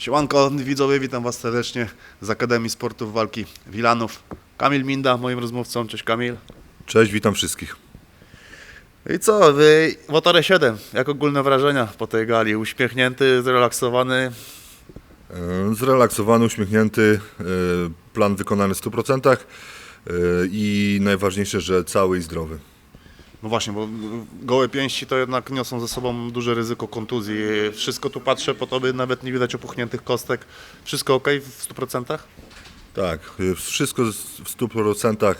Siemanko widzowie, witam Was serdecznie z Akademii Sportów Walki Wilanów. Kamil Minda, moim rozmówcą. Cześć Kamil. Cześć, witam wszystkich. I co, wy, Motorę 7, jak ogólne wrażenia po tej gali? Uśmiechnięty, zrelaksowany. E, Zrelaksowany, uśmiechnięty, e, plan wykonany w 100% e, i najważniejsze, że cały i zdrowy. No właśnie, bo gołe pięści to jednak niosą ze sobą duże ryzyko kontuzji. Wszystko tu patrzę po tobie, nawet nie widać opuchniętych kostek. Wszystko ok w 100%? Tak, wszystko w 100%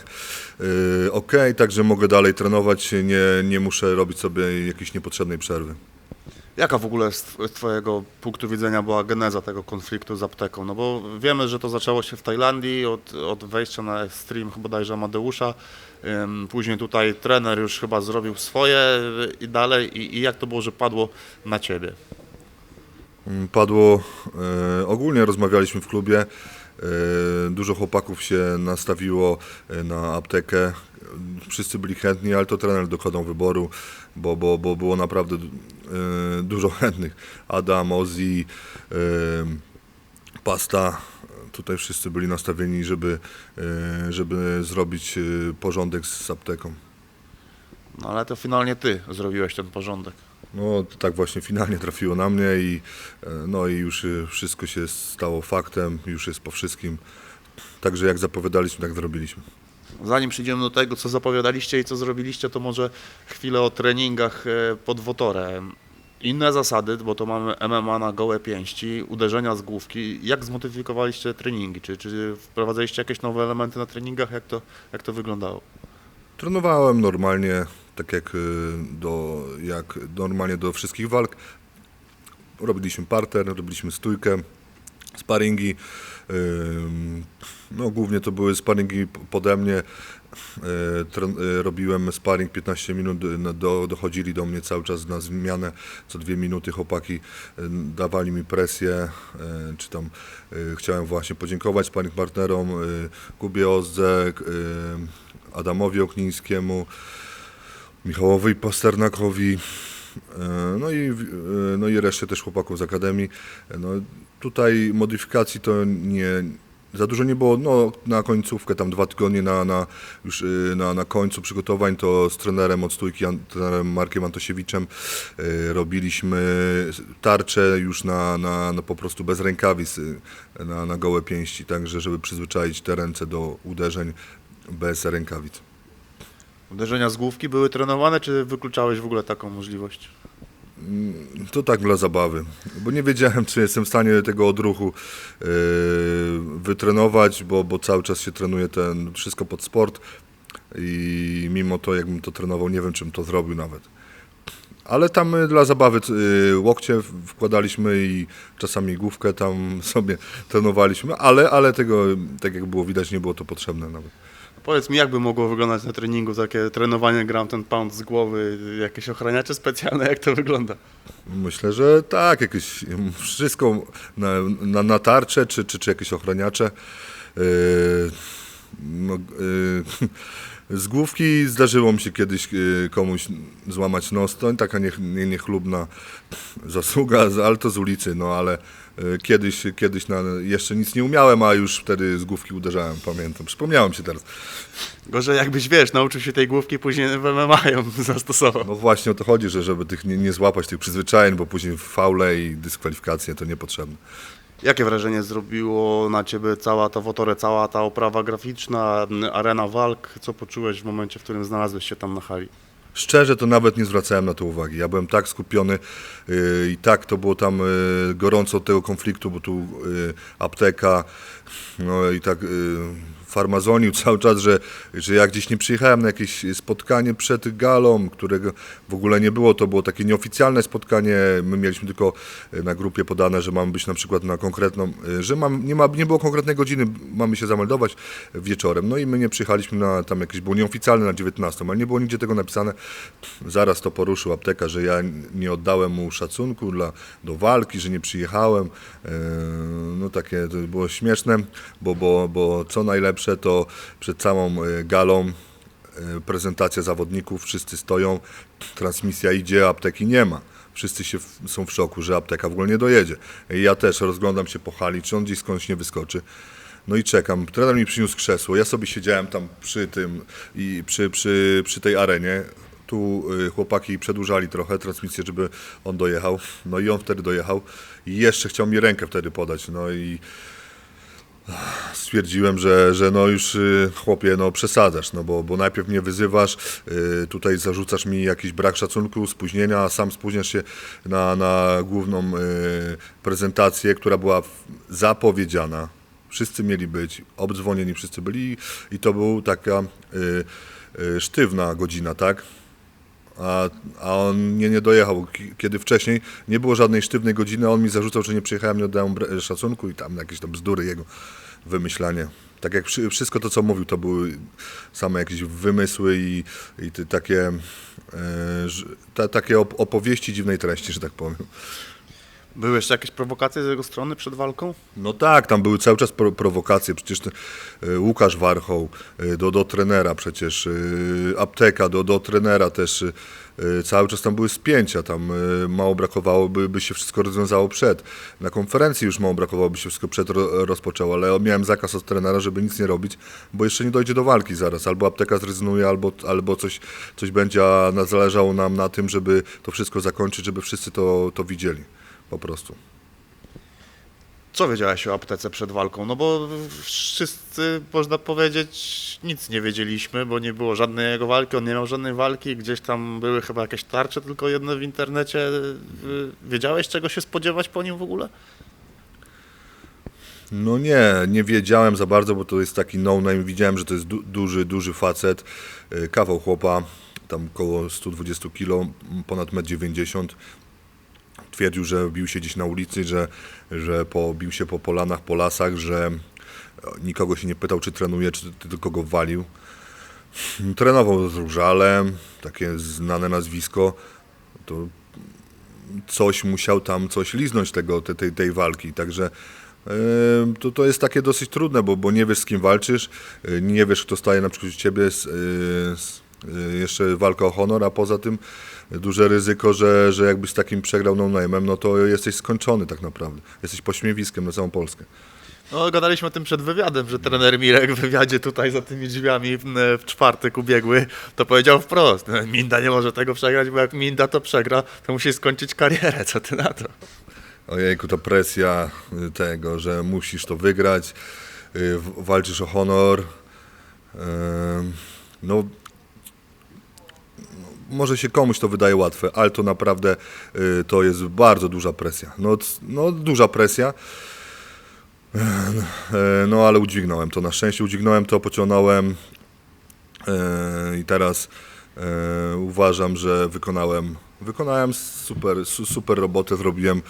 e, ok, także mogę dalej trenować, nie, nie muszę robić sobie jakiejś niepotrzebnej przerwy. Jaka w ogóle z tw- z Twojego punktu widzenia była geneza tego konfliktu z apteką? No bo wiemy, że to zaczęło się w Tajlandii od, od wejścia na stream bodajże Amadeusza. Później tutaj trener już chyba zrobił swoje y, i dalej. I, i jak to było, że padło na Ciebie? Mm, Padło, e, ogólnie rozmawialiśmy w klubie, e, dużo chłopaków się nastawiło na aptekę, wszyscy byli chętni, ale to trener dokonał wyboru, bo, bo, bo było naprawdę dużo chętnych. Adam, Ozzy, e, Pasta, tutaj wszyscy byli nastawieni, żeby, e, żeby zrobić porządek z apteką. No ale to finalnie Ty zrobiłeś ten porządek. No tak właśnie finalnie trafiło na mnie i no i już wszystko się stało faktem, już jest po wszystkim. Także jak zapowiadaliśmy, tak zrobiliśmy. Zanim przejdziemy do tego, co zapowiadaliście i co zrobiliście, to może chwilę o treningach e, pod wotorem. Inne zasady, bo to mamy MMA na gołe pięści, uderzenia z główki. Jak zmodyfikowaliście treningi? Czy, czy wprowadzaliście jakieś nowe elementy na treningach? Jak to, jak to wyglądało? Trenowałem normalnie, tak jak, e, do, jak normalnie do wszystkich walk. Robiliśmy parter, robiliśmy stójkę, sparingi. No, głównie to były sparingi pode mnie. E, Robiłem sparring 15 minut, no, do, dochodzili do mnie cały czas na zmianę. Co dwie minuty chłopaki e, dawali mi presję, czy tam chciałem właśnie podziękować sparring partnerom, e, Kubie Ozdze, e, Adamowi Oknińskiemu, Michałowi Pasternakowi, no i, e, no i reszcie też chłopaków z Akademii. E, No, tutaj modyfikacji to nie, za dużo nie było, no na końcówkę, tam dwa tygodnie na, na, już e, na, na końcu przygotowań, to z trenerem od stójki, trenerem Markiem Antosiewiczem e, robiliśmy tarcze już na, na, na po prostu bez rękawic, e, na, na gołe pięści, także żeby przyzwyczaić te ręce do uderzeń bez rękawic. Uderzenia z główki były trenowane, czy wykluczałeś w ogóle taką możliwość? To tak dla zabawy, bo nie wiedziałem, czy jestem w stanie tego odruchu yy, wytrenować, bo, bo cały czas się trenuje ten wszystko pod sport i mimo to, jakbym to trenował, nie wiem, czym to zrobił nawet. Ale tam y, dla zabawy y, łokcie wkładaliśmy i czasami główkę tam sobie trenowaliśmy, ale, ale tego, tak jak było widać, nie było to potrzebne nawet. Powiedz mi, jak by mogło wyglądać na treningu takie trenowanie ground and pound z głowy? Jakieś ochraniacze specjalne? Jak to wygląda? Myślę, że tak, jakieś wszystko na, na, na tarcze, czy, czy, czy jakieś ochraniacze. Yy, no, yy, z główki zdarzyło mi się kiedyś yy, komuś złamać nos, to taka niech, nie, niechlubna zasługa, ale to z ulicy, no ale yy, kiedyś, kiedyś na, jeszcze nic nie umiałem, a już wtedy z główki uderzałem, pamiętam, przypomniałem się teraz. Gorzej jakbyś, wiesz, nauczył się tej główki, później w MMA ją zastosował. No właśnie o to chodzi, że żeby tych nie, nie złapać tych przyzwyczajeń, bo później faule i dyskwalifikacje to niepotrzebne. Jakie wrażenie zrobiło na ciebie cała ta wotore, cała ta oprawa graficzna, arena walk? Co poczułeś w momencie, w którym znalazłeś się tam na hali? Szczerze to nawet nie zwracałem na to uwagi. Ja byłem tak skupiony yy, i tak to było tam yy, gorąco od tego konfliktu, bo tu yy, apteka, no i tak yy, farmazonił cały czas, że, że ja gdzieś nie przyjechałem na jakieś spotkanie przed galą, którego w ogóle nie było. To było takie nieoficjalne spotkanie. My mieliśmy tylko yy, na grupie podane, że mamy być na przykład na konkretną, yy, że mam, nie, ma, nie było konkretnej godziny, mamy się zameldować wieczorem. No i my nie przyjechaliśmy na tam jakieś, było nieoficjalne na 19, ale nie było nigdzie tego napisane. Zaraz to poruszył apteka, że ja nie oddałem mu szacunku dla, do walki, że nie przyjechałem. Eee, No takie to było śmieszne, bo, bo, bo co najlepsze to przed całą e, galą e, prezentacja zawodników, wszyscy stoją, transmisja idzie, apteki nie ma. Wszyscy się w, są w szoku, że apteka w ogóle nie dojedzie. Ja też rozglądam się po hali, czy on gdzieś skądś nie wyskoczy. No i czekam. Trener mi przyniósł krzesło. Ja sobie siedziałem tam przy tym i przy, przy, przy tej arenie. Tu y, chłopaki przedłużali trochę transmisję, żeby on dojechał. No i on wtedy dojechał. I jeszcze chciał mi rękę wtedy podać. No i stwierdziłem, że, że no już y, chłopie, no przesadzasz, no bo, bo najpierw mnie wyzywasz, y, tutaj zarzucasz mi jakiś brak szacunku, spóźnienia, a sam spóźniasz się na, na główną y, prezentację, która była zapowiedziana. Wszyscy mieli być, obdzwonieni wszyscy byli i to był taka sztywna godzina, tak? A, a on nie, nie dojechał. Ki- Kiedy wcześniej nie było żadnej sztywnej godziny, on mi zarzucał, że nie przyjechałem, nie oddałem szacunku i tam jakieś tam bzdury jego wymyślanie. Tak jak wszy- wszystko to, co mówił, to były same jakieś wymysły i, i takie, e, ta, takie op- opowieści dziwnej treści, że tak powiem. Były jeszcze jakieś prowokacje z jego strony przed walką? No tak, tam były cały czas pro, prowokacje, przecież e, Łukasz Warchoł e, do, do trenera przecież, e, apteka do, do trenera też, cały czas tam były spięcia, tam mało brakowało, by, by się wszystko rozwiązało przed. Na konferencji już mało brakowało, by się wszystko przed ro, rozpoczęło, ale miałem zakaz od trenera, żeby nic nie robić, bo jeszcze nie dojdzie do walki zaraz, albo apteka zrezygnuje, albo, albo coś, coś będzie, a zależało nam na tym, żeby to wszystko zakończyć, żeby wszyscy to, to widzieli, po prostu. Co wiedziałeś o aptece przed walką? No bo wszyscy, można powiedzieć, nic nie wiedzieliśmy, bo nie było żadnej jego walki, on nie miał żadnej walki, gdzieś tam były chyba jakieś tarcze, tylko jedne w internecie. Y, Wiedziałeś, czego się spodziewać po nim w ogóle? No nie, nie wiedziałem za bardzo, bo to jest taki no-name. Widziałem, że to jest du- duży, duży facet, y, kawał chłopa, tam około 120 kg, ponad 1,90 m. Twierdził, że bił się gdzieś na ulicy, że, że bił się po polanach, po lasach, że nikogo się nie pytał, czy trenuje, czy tylko go walił. Trenował z Różalem, takie znane nazwisko. To coś musiał tam coś liznąć tego, te- tej, tej walki, także em, to, to jest takie dosyć trudne, bo, bo nie wiesz z kim walczysz, y, nie wiesz kto staje naprzeciw ciebie, z, y, z, jeszcze walka o honor, a poza tym duże ryzyko, że, że jakbyś z takim przegrał no name'em, no to jesteś skończony tak naprawdę, jesteś pośmiewiskiem na całą Polskę. No, gadaliśmy o tym przed wywiadem, że trener Mirek w wywiadzie tutaj za tymi drzwiami w, w czwartek ubiegły, to powiedział wprost, Minda nie może tego przegrać, bo jak Minda to przegra, to musi skończyć karierę, co ty na to? Ojejku, ta presja y, tego, że musisz to wygrać, y, walczysz o honor. No, no, może się komuś to wydaje łatwe, ale to naprawdę y, to jest bardzo duża presja. No, no duża presja. E, No ale udźwignąłem to, na szczęście udźwignąłem to, pociągnąłem e, i teraz e, uważam, że wykonałem, wykonałem super, su- super robotę, zrobiłem,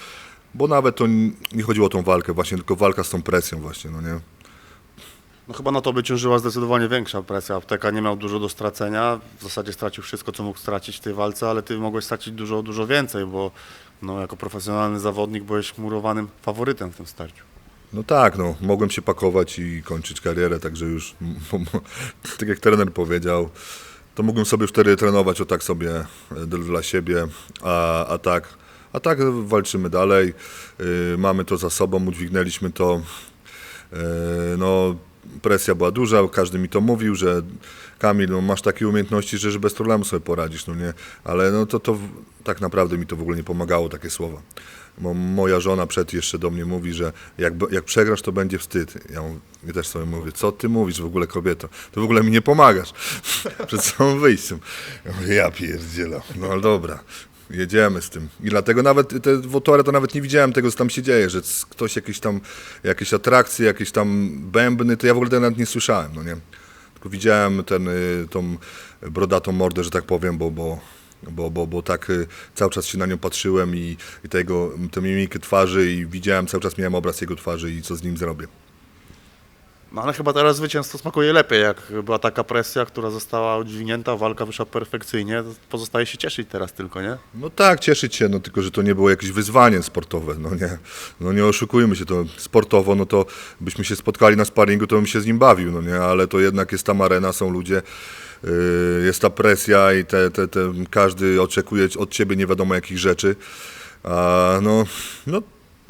bo nawet to nie chodziło o tą walkę właśnie, tylko walka z tą presją właśnie, no nie? No chyba na to by ciążyła zdecydowanie większa presja. Apteka nie miał dużo do stracenia, w zasadzie stracił wszystko, co mógł stracić w tej walce, ale ty mogłeś stracić dużo, dużo więcej, bo no, jako profesjonalny zawodnik byłeś murowanym faworytem w tym starciu. No tak, no, mogłem się pakować i kończyć karierę, także już, tak jak trener powiedział, to mógłbym sobie wtedy trenować o tak sobie e, dl- dla siebie, a, a tak, a tak walczymy dalej, y, mamy to za sobą, udźwignęliśmy to, E, no presja była duża, każdy mi to mówił, że Kamil, no masz takie umiejętności, że, że bez problemu sobie poradzisz, no nie, ale no to, to tak naprawdę mi to w ogóle nie pomagało, takie słowa. Mo, moja żona przed jeszcze do mnie mówi, że jak, jak przegrasz, to będzie wstyd. Ja, ja też sobie mówię, co ty mówisz w ogóle kobieto? Ty w ogóle mi nie pomagasz przed samym wyjściem. Ja mówię, ja no ale dobra. Jedziemy z tym. I dlatego nawet te wotory to nawet nie widziałem tego, co tam się dzieje, że ktoś jakieś tam, jakieś atrakcje, jakieś tam bębny, to ja w ogóle tego nawet nie słyszałem, no nie. Tylko widziałem ten, y, tą brodatą mordę, że tak powiem, bo, bo, bo, bo, bo tak y, cały czas się na nią patrzyłem i, i tego, tę mimikę twarzy i widziałem, cały czas miałem obraz jego twarzy i co z nim zrobię. No ale chyba teraz zwycięstwo smakuje lepiej, jak była taka presja, która została udźwignięta, walka wyszła perfekcyjnie, pozostaje się cieszyć teraz tylko, nie? No tak, cieszyć się, no tylko, że to nie było jakieś wyzwanie sportowe, no nie, no nie oszukujmy się, to sportowo, no to byśmy się spotkali na sparingu, to bym się z nim bawił, no nie, ale to jednak jest tam arena, są ludzie, y, jest ta presja i te, te, te, każdy oczekuje od ciebie nie wiadomo jakich rzeczy. A no, no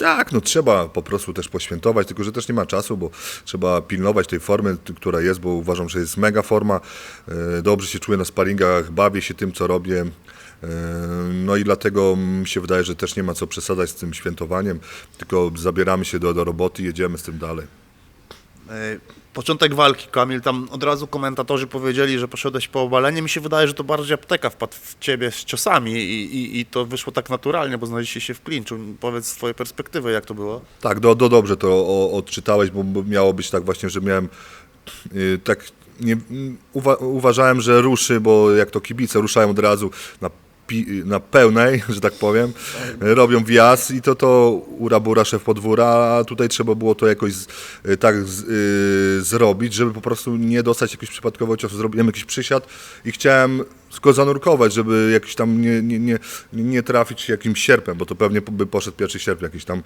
tak, no trzeba po prostu też poświętować, tylko że też nie ma czasu, bo trzeba pilnować tej formy, która jest, bo uważam, że jest mega forma. E, Dobrze się czuję na sparingach, bawię się tym, co robię. E, No i dlatego mi się wydaje, że też nie ma co przesadzać z tym świętowaniem, tylko zabieramy się do, do roboty i jedziemy z tym dalej. Początek walki, Kamil, tam od razu komentatorzy powiedzieli, że poszedłeś po obalenie. Mi się wydaje, że to bardziej apteka wpadł w ciebie z ciosami i, i, i to wyszło tak naturalnie, bo znaleźliście się w klinczu. Powiedz z twojej perspektywy, jak to było? Tak, do, do dobrze to o, odczytałeś, bo, miało być tak właśnie, że miałem y, tak nie, uwa, uważałem, że ruszy, bo jak to kibice ruszają od razu na, pi, na pełnej, że tak powiem, robią wjazd i to to urabura szef podwóra, a tutaj trzeba było to jakoś z, y, tak z, y, zrobić, żeby po prostu nie dostać jakiegoś przypadkowego ciosu. Zrobiłem jakiś przysiad i chciałem go zanurkować, żeby jakiś tam nie, nie, nie, nie trafić jakimś sierpem, bo to pewnie by poszedł pierwszy sierp jakiś tam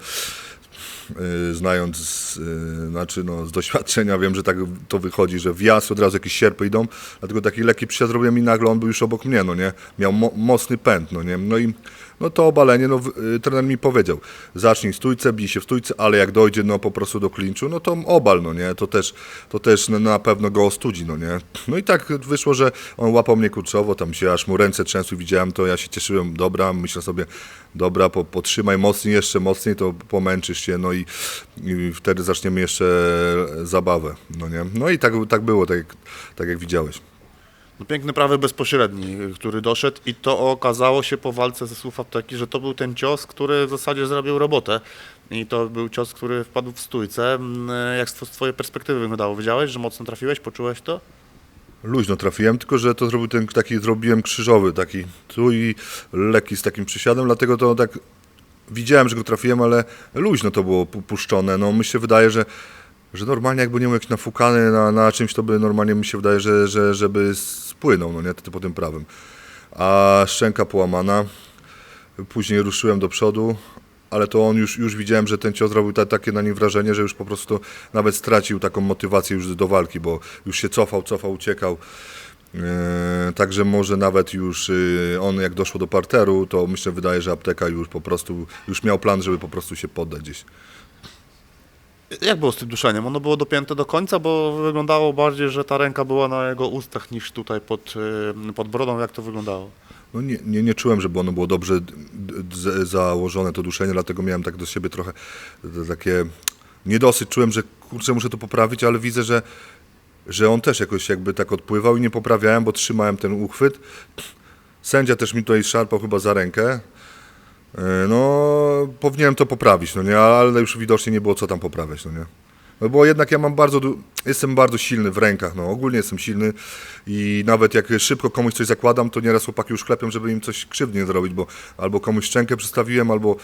znając z, y, znaczy no, z doświadczenia wiem, że tak to wychodzi, że wjazd od razu jakieś sierpy idą, dlatego taki lekki przysiad zrobiłem i nagle on był już obok mnie, no nie, miał mo- mocny pęd, no nie, no i no to obalenie, no y, trener mi powiedział, zacznij stójce, bij się w stójce, ale jak dojdzie no po prostu do klinczu, no to obal, no nie, to też, to też na- pewno go ostudzi, no nie, no i tak wyszło, że on łapał mnie kurczowo, tam się aż mu ręce trzęsły, widziałem to, ja się cieszyłem, dobra, myślę sobie, dobra, po, potrzymaj mocniej, jeszcze mocniej, to pomęczysz się, no i, i wtedy zaczniemy jeszcze zabawę, no nie, no i tak, tak było, tak, tak jak widziałeś. No, piękny prawy bezpośredni, który doszedł i to okazało się po walce ze słów apteki, że to był ten cios, który w zasadzie zrobił robotę. I to był cios, który wpadł w stójce. Mm, Jak z tw- z twojej perspektywy wyglądało? Wiedziałeś, że mocno trafiłeś? Poczułeś to? Luźno trafiłem, tylko że to zrobił ten taki, zrobiłem krzyżowy taki tu i lekki z takim przysiadem, dlatego to tak widziałem, że go trafiłem, ale luźno to było pu- puszczone. No mi się wydaje, że, że normalnie jakby nie był jakiś nafukany na, na czymś, to by normalnie mi się wydaje, że, że żeby spłynął, no nie, to po tym prawym. A szczęka połamana, później ruszyłem do przodu, ale to on już, już widziałem, że ten cios zrobił ta, takie na nim wrażenie, że już po prostu nawet stracił taką motywację już do walki, bo już się cofał, cofał, uciekał. Eee, Także może nawet już y, on jak doszło do parteru, to myślę, wydaje, że apteka już po prostu, już miał plan, żeby po prostu się poddać gdzieś. Jak było z tym duszeniem? Ono było dopięte do końca, bo wyglądało bardziej, że ta ręka była na jego ustach niż tutaj pod, pod brodą. Jak to wyglądało? No nie, nie, nie czułem, żeby ono było dobrze założone, to duszenie, dlatego miałem tak do siebie trochę t- takie niedosyt. Czułem, że kurczę, muszę to poprawić, ale widzę, że, że on też jakoś jakby tak odpływał i nie poprawiałem, bo trzymałem ten uchwyt. Sędzia też mi tutaj szarpał chyba za rękę. E, No, powinienem to poprawić, no nie, ale już widocznie nie było co tam poprawiać, no nie. No bo jednak ja mam bardzo, jestem bardzo silny w rękach, no ogólnie jestem silny i nawet jak szybko komuś coś zakładam, to nieraz chłopaki już klepią, żeby im coś krzywdy nie zrobić, bo albo komuś szczękę przystawiłem, albo,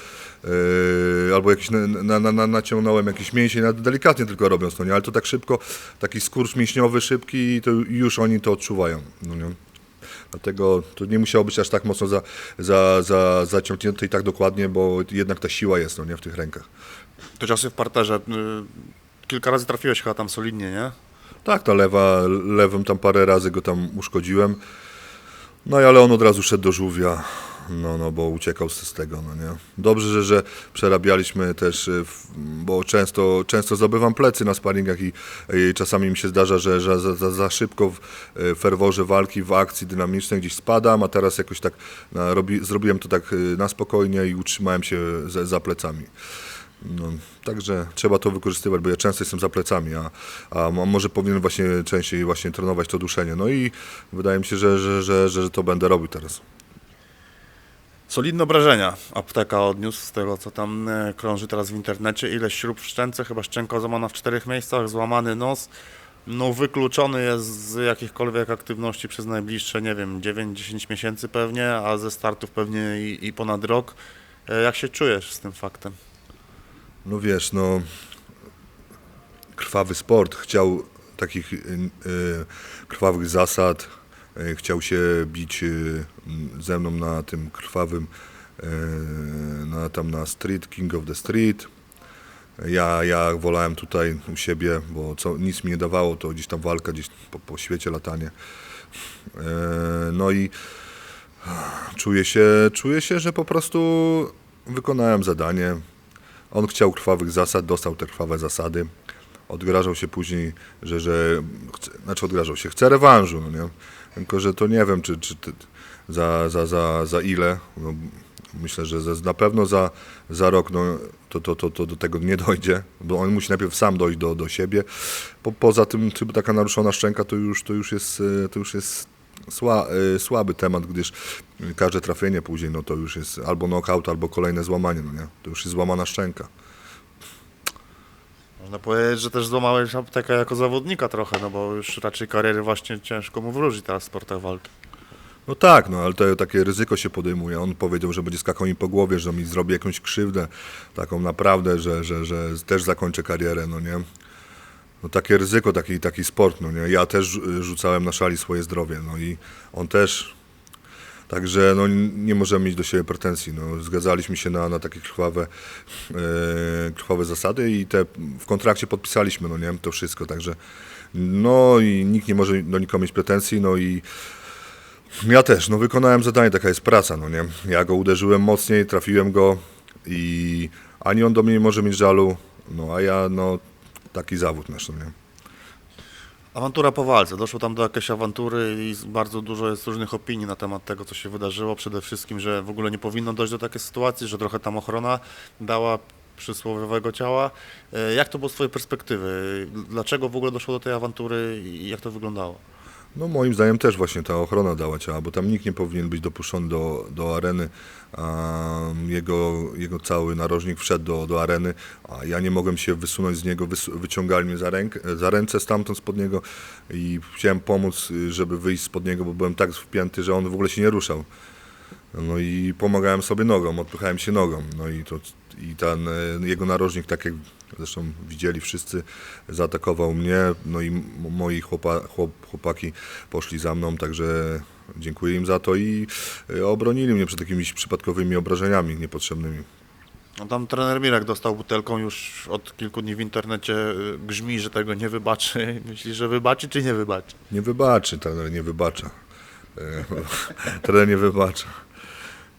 yy, albo jakiś na, na, na, na, naciągnąłem jakiś mięsień, delikatnie tylko robiąc, no nie, ale to tak szybko, taki skurcz mięśniowy szybki i to już oni to odczuwają, no nie. Dlatego to nie musiało być aż tak mocno za, za, za, zaciągnięte i tak dokładnie, bo jednak ta siła jest, no nie, w tych rękach. To ciosy w parterze. y, Kilka razy trafiłeś chyba tam solidnie, nie? Tak, ta lewa, lewym tam parę razy go tam uszkodziłem. No i ale on od razu szedł do żółwia, no, no bo uciekał z, tego, no nie. Dobrze, że, że przerabialiśmy też, y, bo często, często zdobywam plecy na sparingach i, i czasami mi się zdarza, że, że za, za, za szybko w y, ferworze walki, w akcji dynamicznej gdzieś spadam, a teraz jakoś tak na, robi, zrobiłem to tak y, na spokojnie i utrzymałem się za, za plecami. No, także trzeba to wykorzystywać, bo ja często jestem za plecami, a, a mo- może powinien właśnie częściej właśnie trenować to duszenie. No i wydaje mi się, że, że, że, że to będę robił teraz. Solidne obrażenia apteka odniósł z tego, co tam e, krąży teraz w internecie. Ile śrub w szczęce, chyba szczęka złamana w czterech miejscach, złamany nos. No wykluczony jest z jakichkolwiek aktywności przez najbliższe, nie wiem, 9-10 miesięcy pewnie, a ze startów pewnie i, i ponad rok. E, Jak się czujesz z tym faktem? No wiesz, no krwawy sport chciał takich y, krwawych zasad, chciał się bić y, ze mną na tym krwawym, y, na, tam na street, king of the street. Ja, ja wolałem tutaj u siebie, bo co, nic mi nie dawało, to gdzieś tam walka, gdzieś po, po świecie latanie. E, No i czuję się, czuję się, że po prostu wykonałem zadanie. On chciał krwawych zasad, dostał te krwawe zasady. Odgrażał się później, że, że chce, znaczy odgrażał się, chce rewanżu, no nie? Tylko, że to nie wiem, czy, czy za, za, za, za ile. No, myślę, że za, na pewno za, za rok no, to, to, to, to do tego nie dojdzie, bo on musi najpierw sam dojść do, do siebie. Po, poza tym taka naruszona szczęka to już, to już jest, e, to już jest sła, e, słaby temat, gdyż każde trafienie później no, to już jest albo knockout, albo kolejne złamanie. No, nie? To już jest złamana szczęka. Można powiedzieć, że też złamałeś aptekę jako zawodnika trochę, no bo już raczej kariery właśnie ciężko mu wróżyć teraz w sportach walki. No tak, no ale to takie ryzyko się podejmuje. On powiedział, że będzie skakał mi po głowie, że mi zrobi jakąś krzywdę, taką naprawdę, że, że, że też zakończę karierę, no nie. No takie ryzyko, taki, taki sport, no nie. Ja też rzucałem na szali swoje zdrowie, no i on też. Także no, nie możemy mieć do siebie pretensji. No, zgadzaliśmy się na, na takie krwawe, e, krwawe zasady i te w kontrakcie podpisaliśmy, no nie, to wszystko. Także no i nikt nie może do nikogo mieć pretensji, no i ja też, no wykonałem zadanie, taka jest praca, no nie. Ja go uderzyłem mocniej, trafiłem go i ani on do mnie nie może mieć żalu, no a ja, no taki zawód nasz, no nie. Awantura po walce. Doszło tam do jakiejś awantury i bardzo dużo jest różnych opinii na temat tego, co się wydarzyło. Przede wszystkim, że w ogóle nie powinno dojść do takiej sytuacji, że trochę tam ochrona dała przysłowiowego ciała. E, Jak to było z Twojej perspektywy? Dlaczego w ogóle doszło do tej awantury i jak to wyglądało? No moim zdaniem też właśnie ta ochrona dała ciała, bo tam nikt nie powinien być dopuszczony do, do areny. Jego, jego cały narożnik wszedł do, do areny, a ja nie mogłem się wysunąć z niego, wyciągali mnie za, ręk, za ręce stamtąd spod niego i chciałem pomóc, żeby wyjść spod niego, bo byłem tak wpięty, że on w ogóle się nie ruszał. No i pomagałem sobie nogą, odpychałem się nogą. No i, to, i ten e, jego narożnik, tak jak zresztą widzieli wszyscy, zaatakował mnie. No i moi chłopa, chłop, chłopaki poszli za mną, także dziękuję im za to i e, obronili mnie przed jakimiś przypadkowymi obrażeniami niepotrzebnymi. No tam trener Mirek dostał butelką już od kilku dni w internecie y, grzmi, że tego nie wybaczy. Myślisz, że wybaczy czy nie wybaczy? Nie wybaczy, trener nie wybacza. E, trener nie wybacza.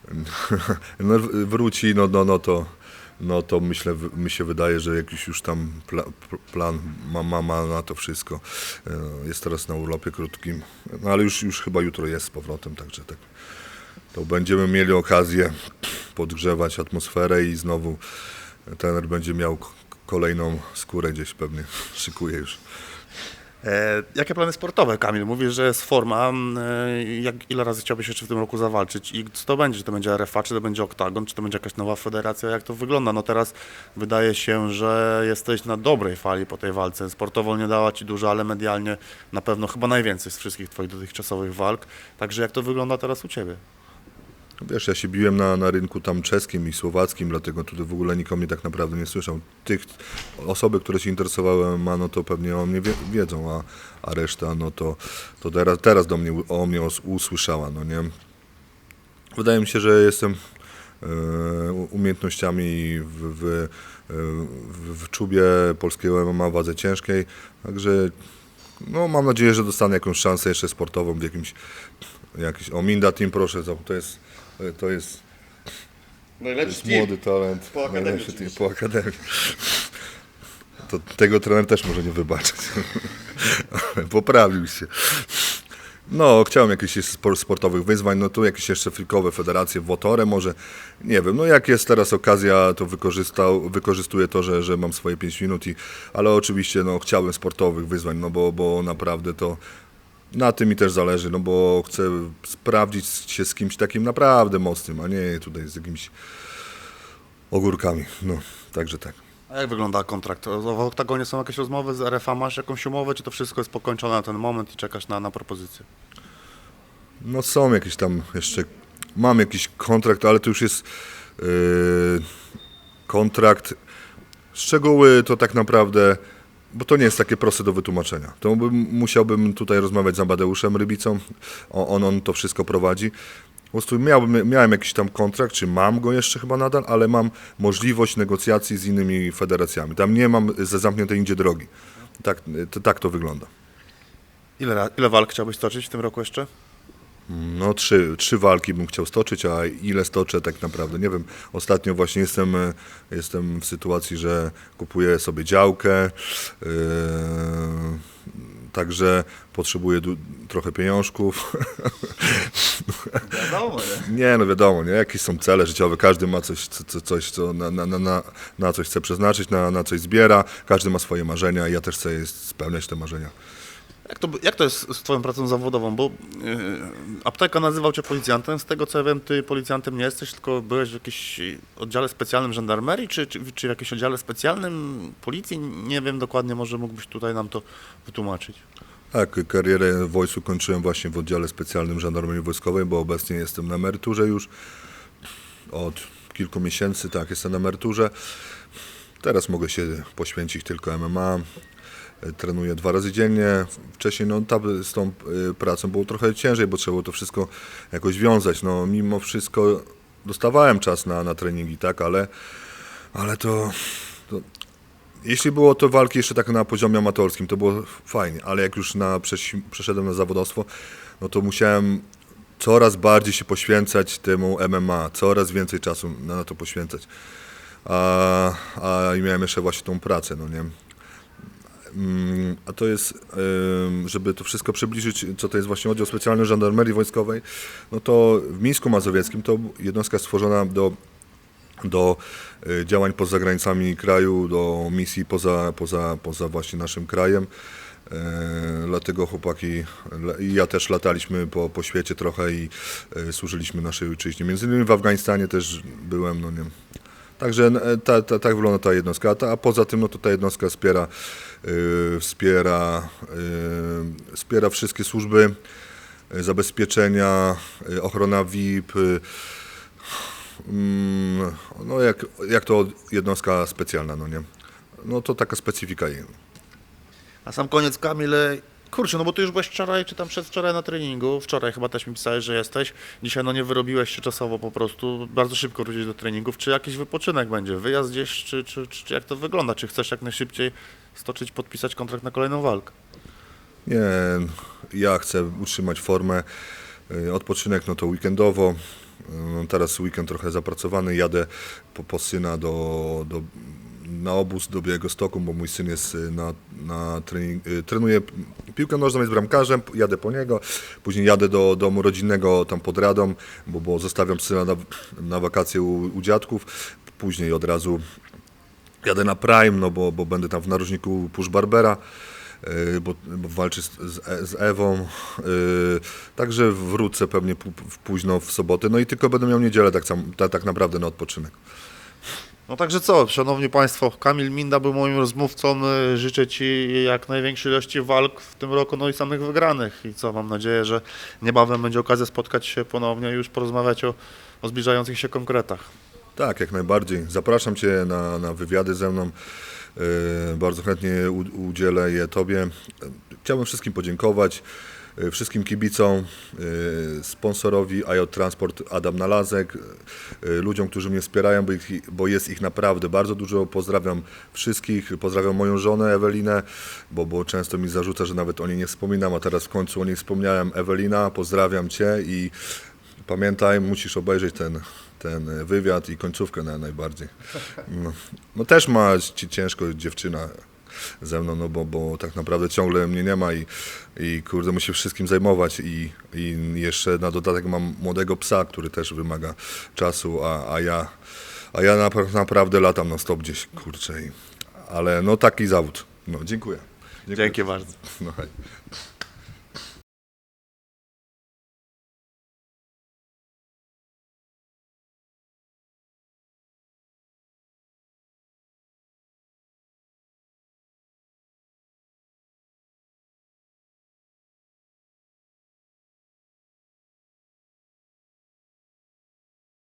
No, wróci, no, no, no to, no to myślę, mi się wydaje, że jakiś już tam pla, plan ma, ma, na to wszystko. E, Jest teraz na urlopie krótkim, no ale już, już chyba jutro jest z powrotem, także tak. To będziemy mieli okazję podgrzewać atmosferę i znowu trener będzie miał kolejną skórę gdzieś pewnie szykuje już. E, jakie plany sportowe, Kamil? Mówisz, że jest forma. E, jak, ile razy chciałbyś jeszcze w tym roku zawalczyć? I co to będzie? Czy to będzie RFA, czy to będzie Oktagon, czy to będzie jakaś nowa federacja? Jak to wygląda? No teraz wydaje się, że jesteś na dobrej fali po tej walce. Sportowo nie dała Ci dużo, ale medialnie na pewno chyba najwięcej z wszystkich Twoich dotychczasowych walk. Także jak to wygląda teraz u Ciebie? Wiesz, ja się biłem na, na rynku tam czeskim i słowackim, dlatego tutaj w ogóle nikogo mnie tak naprawdę nie słyszał. Tych osoby, które się interesowały MMA, no to pewnie o mnie wie, wiedzą, a, a reszta, no to, to teraz, teraz do mnie, o mnie us- usłyszała, no nie. Wydaje mi się, że jestem e, umiejętnościami w, w, e, w, w czubie polskiego MMA wadze ciężkiej, także no, mam nadzieję, że dostanę jakąś szansę jeszcze sportową w jakimś, jakiś, o Minda Team proszę, to jest, to jest, to jest młody talent, Po akademii najlepszy team po akademii. To tego trener też może nie wybaczyć. Poprawił się. No, chciałem jakichś spor- sportowych wyzwań, no tu jakieś jeszcze frikowe federacje, Wotore może, nie wiem, no jak jest teraz okazja, to wykorzystał, wykorzystuję to, że, że mam swoje 5 minut, i, ale oczywiście no chciałbym sportowych wyzwań, no bo, bo naprawdę to na tym mi też zależy, no bo chcę sprawdzić się z kimś takim naprawdę mocnym, a nie tutaj z jakimiś ogórkami, no, także tak. A jak wygląda kontrakt? W Oktagonie są jakieś rozmowy z RFA? Masz jakąś umowę, czy to wszystko jest pokończone na ten moment i czekasz na, na propozycję? No są jakieś tam jeszcze, mam jakiś kontrakt, ale to już jest yy, kontrakt, szczegóły to tak naprawdę, bo to nie jest takie proste do wytłumaczenia. To bym, musiałbym tutaj rozmawiać z Amadeuszem Rybicą, on, on to wszystko prowadzi, prostu miałbym, miałem jakiś tam kontrakt, czy mam go jeszcze chyba nadal, ale mam możliwość negocjacji z innymi federacjami. Tam nie mam ze zamkniętej nigdzie drogi. Tak to, tak to wygląda. Ile, ile walk chciałbyś stoczyć w tym roku jeszcze? No, trzy, trzy walki bym chciał stoczyć, a ile stoczę tak naprawdę nie wiem. Ostatnio właśnie jestem, e, jestem w sytuacji, że kupuję sobie działkę, yy, także potrzebuję trochę pieniążków. Wiadomo, nie? Nie, no wiadomo, nie? jakieś są cele życiowe, każdy ma coś, co, co, coś co na, na, na- na, na coś chce przeznaczyć, na, na coś zbiera, każdy ma swoje marzenia i ja też chcę spełniać te marzenia. Jak to, jak to jest z twoją pracą zawodową? Bo yy, apteka nazywał cię policjantem, z tego co ja wiem, ty policjantem nie jesteś, tylko byłeś w jakimś oddziale specjalnym żandarmerii, czy, czy, czy w jakimś oddziale specjalnym policji? Nie wiem dokładnie, może mógłbyś tutaj nam to wytłumaczyć. Tak, karierę wojsku kończyłem właśnie w oddziale specjalnym żandarmerii wojskowej, bo obecnie jestem na emeryturze już od kilku miesięcy, tak, jestem na emeryturze. Teraz mogę się poświęcić tylko MMA. Trenuję dwa razy dziennie. Wcześniej no, ta, z tą y, pracą było trochę ciężej, bo trzeba było to wszystko jakoś wiązać. No, mimo wszystko dostawałem czas na, na treningi, tak, ale, ale to, to jeśli było to walki jeszcze tak na poziomie amatorskim, to było fajnie, ale jak już na, przesz- przeszedłem na zawodowstwo, no to musiałem coraz bardziej się poświęcać temu MMA, coraz więcej czasu na, na to poświęcać. A, a i miałem jeszcze właśnie tą pracę, no nie. A to jest, żeby to wszystko przybliżyć, co to jest właśnie oddział specjalny żandarmerii wojskowej, no to w Mińsku Mazowieckim to jednostka stworzona do do y, działań poza granicami kraju, do misji poza, poza, poza właśnie naszym krajem. E, Dlatego chłopaki i ja też lataliśmy po, po świecie trochę i e, służyliśmy naszej ojczyźnie. Między innymi w Afganistanie też byłem, no nie. Także e, ta, ta, tak wygląda ta jednostka. A, ta, a poza tym no to ta jednostka wspiera, y, wspiera, y, wspiera wszystkie służby, zabezpieczenia, y, ochrona VIP, y, Mm, no jak, jak to jednostka specjalna, no nie? No to taka specyfika jej. A sam koniec, Kamil, kurczę, no bo ty już byłeś wczoraj, czy tam przedwczoraj na treningu, wczoraj chyba też mi pisałeś, że jesteś, dzisiaj no nie wyrobiłeś się czasowo po prostu, bardzo szybko wrócić do treningów, czy jakiś wypoczynek będzie, wyjazd gdzieś, czy, czy, czy, czy jak to wygląda, czy chcesz jak najszybciej stoczyć, podpisać kontrakt na kolejną walkę? Nie, ja chcę utrzymać formę. Y, Odpoczynek no to weekendowo. Y, Teraz weekend trochę zapracowany. Jadę po, po syna do, do, na obóz do Białegostoku, bo mój syn jest y, na, na trening, y, trenuje piłkę nożną, jest bramkarzem, jadę po niego. Później jadę do domu rodzinnego tam pod Radą, bo, bo zostawiam syna na, na wakacje u, u dziadków. Później od razu jadę na Prime, no bo, bo będę tam w narożniku Push Barbera, yy, bo, bo walczy z, z, E- Ewą. Także wrócę pewnie późno w sobotę. No i tylko będę miał niedzielę tak, sam, ta, tak naprawdę na odpoczynek. No także co, szanowni państwo, Kamil Minda był moim rozmówcą, y, życzę ci jak największej ilości walk w tym roku, no i samych wygranych i co, mam nadzieję, że niebawem będzie okazja spotkać się ponownie i już porozmawiać o, o zbliżających się konkretach. Tak, jak najbardziej. Zapraszam Cię na, na wywiady ze mną. Yy, bardzo chętnie udzielę je Tobie. Chciałbym wszystkim podziękować, wszystkim kibicom, yy, sponsorowi IO Transport Adam Nalazek, yy, ludziom, którzy mnie wspierają, bo, jest ich naprawdę bardzo dużo. Pozdrawiam wszystkich, pozdrawiam moją żonę Ewelinę, bo, bo często mi zarzuca, że nawet o niej nie wspominam, a teraz w końcu o niej wspomniałem. Ewelina, pozdrawiam Cię i Pamiętaj, musisz obejrzeć ten, ten wywiad i końcówkę na, najbardziej. No, no też ma ci ciężko dziewczyna ze mną, no bo, bo tak naprawdę ciągle mnie nie ma i, i kurde musi wszystkim zajmować i, i jeszcze na dodatek mam młodego psa, który też wymaga czasu, a, a ja, a ja napra- naprawdę latam na stop gdzieś, kurczę. I, ale no taki zawód. No dziękuję. dziękuję. Dzięki bardzo. No, hej.